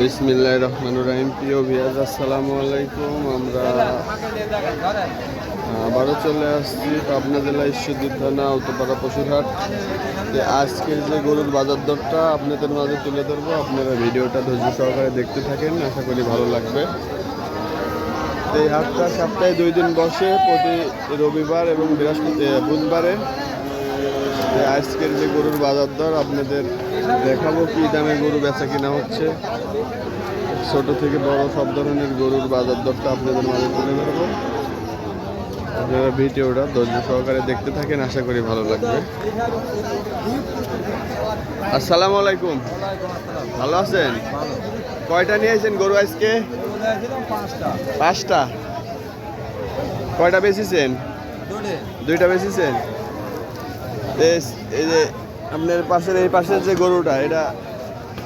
বিসমিল্লাহ রহমান রাহিম। প্রিয় ভিয়াজ আসসালামু আলাইকুম। আমরা আবারও চলে আসছি পাবনা জেলা ঈশ্বরদী থানা উত্তরপাড়া পশুরহাট। যে আজকের যে গরুর বাজার দরটা আপনাদের মাঝে তুলে ধরবো। আপনারা ভিডিওটা ধৈর্য সহকারে দেখতে থাকেন। আশা করি ভালো লাগবে। এই হাটটা সপ্তাহে দুই দিন বসে প্রতি রবিবার এবং বৃহস্পতি বুধবারে। যে আজকের যে গরুর বাজার দর, আপনাদের দেখাবো কি দামে গরু বেচা কিনা হচ্ছে। ছোট থেকে বড় সব ধরনের গরুর বাজার দরটা আপনাদের মাঝে তুলে ধরবো। আপনারা ভিডিওটা ধৈর্য সহকারে দেখতে থাকেন, আশা করি ভালো লাগবে। আসসালামু আলাইকুম। ভালো আছেন? কয়টা নিয়ে আসেন গরু আজকে? পাঁচটা। কয়টা বেচেছেন? দুইটা। বেচেছেন? এস- এই যে আপনার পাশের এই পাশের যে গরুটা এটা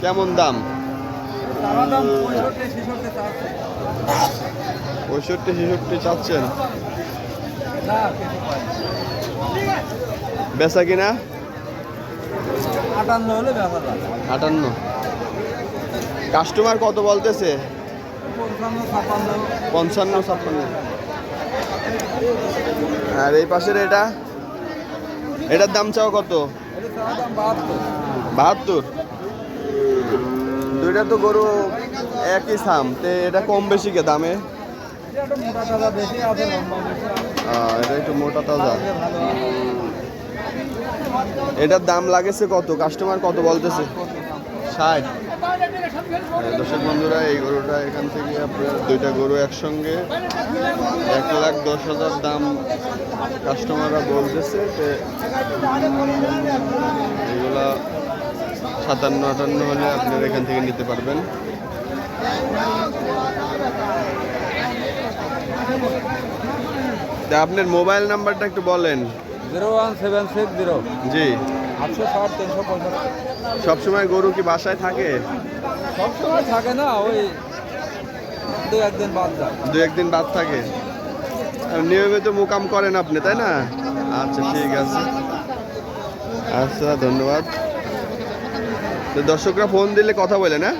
কেমন দাম? পঁয়ষট্টি ছেষট্টি চাচ্ছেন? বেচা কিনা? আটান্ন হলে আটান্ন। কাস্টমার কত বলতেছে? পঞ্চান্ন ছাপ্পান্ন। আর এই পাশের এটা? এটার দাম চাও কত? বাহাত্তর। দুইটা তো গরু একই সাম তে এটা কম বেশি কে দামে? এটা একটু মোটা তাজা। এটার দাম লাগেছে কত? কাস্টমার কত বলতেছে? ষাট। দর্শক বন্ধুরা এই গরুটা এখান থেকে আপনার দুইটা গরু একসঙ্গে এক লাখ দশ হাজার দাম কাস্টমাররা বলতেছে যে এগুলা সাতান্ন আটান্ন হলে আপনারা এখান থেকে নিতে পারবেন। তা আপনার মোবাইল নাম্বারটা একটু বলেন। Zero one seven six zero. জি। আটশো ষাট তিনশো পঁয়ষট্টি সবসময় গরু কি বাসায় থাকে? সবসময় থাকে না ওই দু একদিন বাদ যায়। দু একদিন বাদ থাকে। নিয়মিত মোকাম করেন আপনি তাই না? আচ্ছা ঠিক আছে। আচ্ছা ধন্যবাদ। তো দর্শকরা ফোন দিলে কথা বলে না?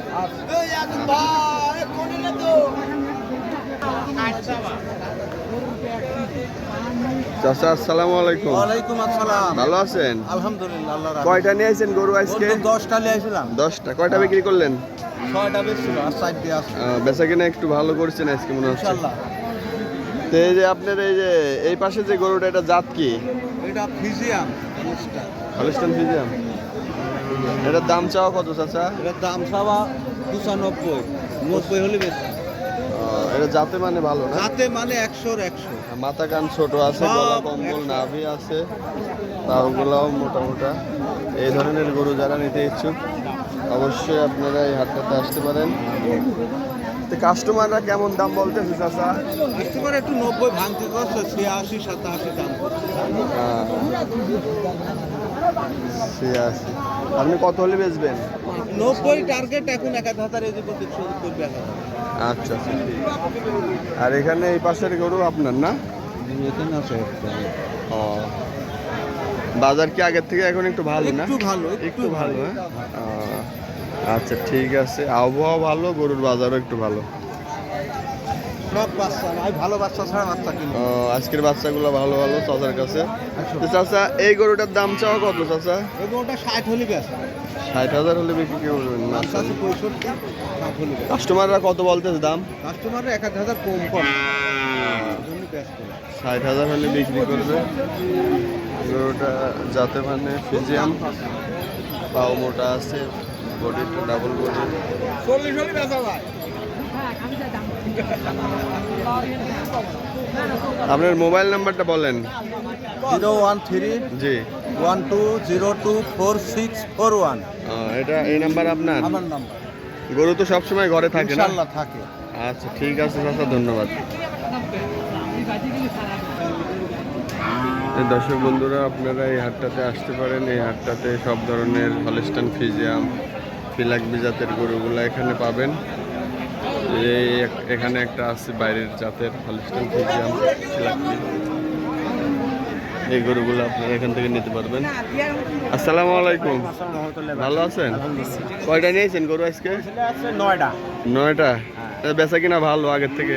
চাচা আসসালামু আলাইকুম। ওয়ালাইকুম আসসালাম। ভালো আছেন? আলহামদুলিল্লাহ আল্লাহ কয়টা নিয়ে গরু আজকে? দশটা নিয়ে আসলাম দশটা। কয়টা বিক্রি করলেন? ছয়টা বেশ ছিল আর সাইড দিয়ে আসছে। আহ, বেচা কিনা একটু ভালো করছেন আজকে মনে হচ্ছে। ইনশাল্লাহ তো এই যে আপনার এই যে এই পাশে যে গরুটা এটা জাত কি? এটা ফিজিয়াম। হলিস্টান ফিজিয়াম। এটার দাম চাওয়া কত চাচা? এটার দাম সাবা পঁচানব্বই। নব্বই হলে বেশি আহ, এটা জাতে মানে ভালো না? রাতে মানে একশোর একশো। মাথা কান ছোট আছে গলা কম্বল নাভি আছে তাওগুলাও মোটা মোটা এই ধরনের গরু যারা নিতে ইচ্ছুক অবশ্যই আপনারা এই হাটটাতে আসতে পারেন। তো কাস্টমাররা কেমন দাম বলতেছে চাচা? কাস্টমার একটু নব্বই ভাঙতে করছে ছিয়াশি সাতাশি দাম হ্যাঁ। ছিয়াশি আপনি কত হলে বেচবেন? নব্বই টার্গেট এখন এক হাজার এই করবে আচ্ছা আচ্ছা। আর এখানে এই পাশের গরু আপনার না? এখানে আছে ও। বাজার কি আগের থেকে এখন একটু ভালো না? একটু ভালো একটু ভালো। হ্যাঁ? আচ্ছা ঠিক আছে। আবহাওয়া ভালো গরুর বাজারও একটু ভালো। সব বাচ্চা আমি ভালো বাচ্চা ছাড়া বাচ্চা কিনবো। ও, আজকের বাচ্চাগুলো ভালো ভালো চাচার কাছে। তো চাচা এই গরুটার দাম চাওয়া কত চাচা? এবং ওটা ষাট হলে ষাট হাজার হলে বিক্রি করবেন বেশি কাস্টমাররা কত বলতেছে দাম? কাস্টমার এক এক হাজার কম কম ষাট হাজার হলে বিক্রি করবে। গরুটা যাতে মানে ফিজিয়াম পাও মোটা আছে বডিটা ডাবল বডি। চল্লিশ হলে বেচা ভাই। আপনার মোবাইল নাম্বারটা বলেন। জিরো ওয়ান থ্রি জি। One two zero two four six four one. এটা এই নাম্বার আপনার? আমার নাম্বার। গরু তো সবসময় ঘরে থাকে না? থাকে। আচ্ছা ঠিক আছে চাচা ধন্যবাদ। দর্শক বন্ধুরা আপনারা এই হাটটাতে আসতে পারেন। এই হাটটাতে সব ধরনের হলিস্টান ফিজিয়াম ফিলাক জাতের গরুগুলো এখানে পাবেন। এখানে একটা আছে বাইরের জাতের হলিস্টান ফিজিয়াম এই গরুগুলো আপনারা এখান থেকে নিতে পারবেন। আসসালামু আলাইকুম। ভালো আছেন? কয়টা নিয়েছেন গরু আজকে? নয়টা। নয়টা বেচা কিনা ভালো আগের থেকে?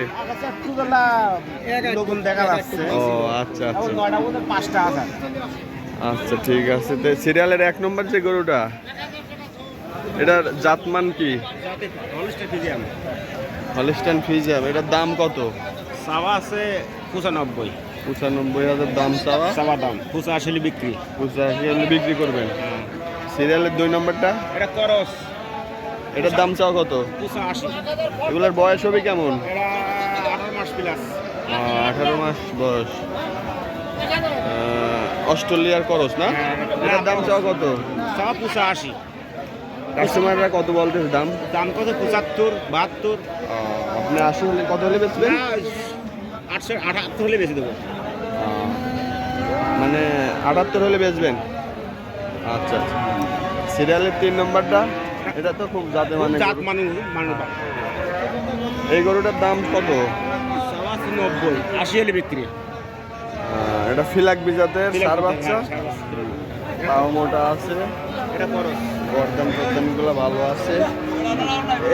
ও আচ্ছা আচ্ছা। আচ্ছা ঠিক আছে। সিরিয়ালের এক নম্বর যে গরুটা? এটার জাতমান কি? হলিস্টান ফিজাম এটার দাম কত? সাওয়া আছে পঁচানব্বই। পঁচানব্বই হাজার দাম চাওয়া? সাওয়া দাম পঁচাশি বিক্রি। পঁচাশি হলে বিক্রি করবেন? সিরিয়ালের দুই নম্বরটা? এটা করস। এটার দাম চাওয়া কত? পঁচাশি। এগুলোর বয়স হবে কেমন? আঠারো মাস প্লাস আঠারো মাস বয়স। অস্ট্রেলিয়ার করস না? এটার দাম চাওয়া কত? সাওয়া পঁচাশি। কাস্টমাররা কত বলতেছে দাম? দাম কত? পঁচাত্তর বাহাত্তর। আপনি আশি হলে কত হলে বেচবেন? আটশো আটাত্তর হলে বেশি দেবো। মানে আটাত্তর হলে বেচবেন? আচ্ছা আচ্ছা। সিরিয়ালের তিন নম্বরটা এটা তো খুব জাতে মানে জাত মানুষ এই গরুটার দাম কত? নব্বই আশি হলে বিক্রি। এটা ফিলাক বিজাতের সার বাচ্চা? হ্যাঁ, পাও মোটা আছে। এটা করস গরদাম টরদামগুলো ভালো আছে।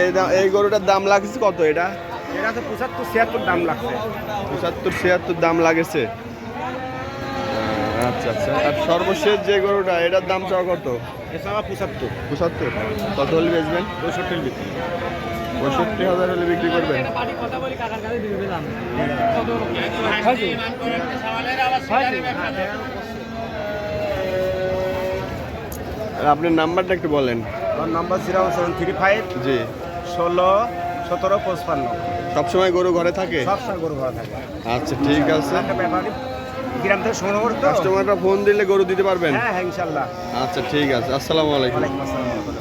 এই দাম এই গরুটার দাম লাগছে কত এটা? এটা তো পঁচাত্তর ছিয়াত্তর দাম লাগছে। পঁচাত্তর ছিয়াত্তর দাম লাগেছে। আচ্ছা আচ্ছা। আর সর্বশেষ যে গরুটা এটার দাম চাও কত? পঁচাত্তর। পঁচাত্তর? কত হলে বেচবেন? পঁয়ষট্টি বিক্রি। পঁয়ষট্টি হাজার হলে বিক্রি করবেন? আর আপনার নাম্বারটা একটু বলেন। আমার number zero seven three five জি। ষোলো সতেরো পঁচপান্ন। সবসময় গরু ঘরে থাকে? সবসময় গরু ঘরে থাকে। আচ্ছা ঠিক আছে। একটা ব্যাপারই গ্রাম থেকে সংগ্রহ করতো কাস্টমাররা ফোন দিলে গরু দিতে পারবেন? হ্যাঁ হ্যাঁ ইনশাল্লাহ। আচ্ছা ঠিক আছে। আসসালামু আলাইকুম। আসসালামু আসসালাম।